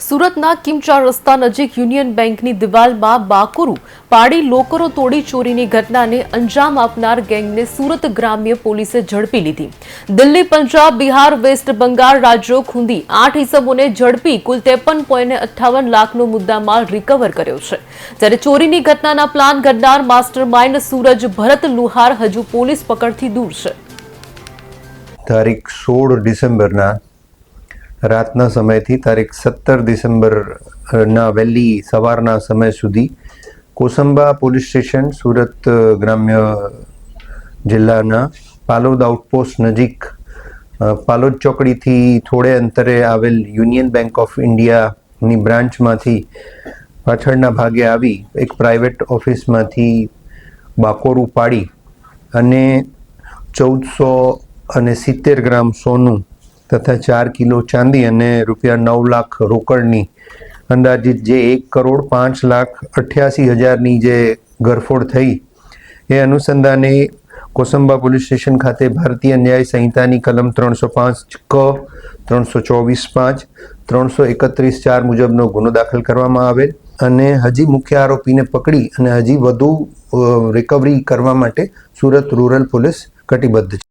સુરતના કિમચા રસ્તા નજીક યુનિયન બેંકની દિવાલમાં બાકુરું પાડી લોકરો તોડી ચોરીની ઘટનાને અંજામ આપનાર ગેંગને સુરત ગ્રામ્ય પોલીસે ઝડપી લીધી. દિલ્હી, પંજાબ, બિહાર, વેસ્ટ બંગાળ રાજ્યો ખૂંદી આઠ ઇસમોને ઝડપી કુલ ત્રેપન પોઈન્ટ અઠ્ઠાવન લાખનો મુદ્દામાલ રિકવર કર્યો છે. જ્યારે ચોરીની ઘટનાના પ્લાન ઘડનાર માસ્ટર માઇન્ડ સૂરજ ભરત લુહાર હજુ પોલીસ પકડથી દૂર છે. તારીખ સોળ ડિસેમ્બરના રાતના સમયથી તારીખ સત્તર ડિસેમ્બરના વહેલી સવારના સમય સુધી કોસંબા પોલીસ સ્ટેશન, સુરત ગ્રામ્ય જિલ્લાના પાલોદ આઉટપોસ્ટ નજીક પાલોદ ચોકડીથી થોડે અંતરે આવેલ યુનિયન બેંક ઓફ ઇન્ડિયાની બ્રાન્ચમાંથી પાછળના ભાગે આવી એક પ્રાઇવેટ ઓફિસમાંથી બાકોરું પાડી અને ચૌદસો અને સિત્તેર ગ્રામ સોનું તથા ચાર કિલો ચાંદી અને રૂપિયા નવ લાખ રોકડની અંદાજિત જે એક કરોડ પાંચ લાખ અઠ્યાસી હજારની જે ગરફોડ થઈ, એ અનુસંધાને કોસંબા પોલીસ સ્ટેશન ખાતે ભારતીય ન્યાય સંહિતાની કલમ ત્રણસો પાંચ ક, ત્રણસો ચોવીસ પાંચ, ત્રણસો એકત્રીસ ચાર મુજબનો ગુનો દાખલ કરવામાં આવેલ અને હજી મુખ્ય આરોપીને પકડી અને હજી વધુ રિકવરી કરવા માટે સુરત રૂરલ પોલીસ કટિબદ્ધ છે.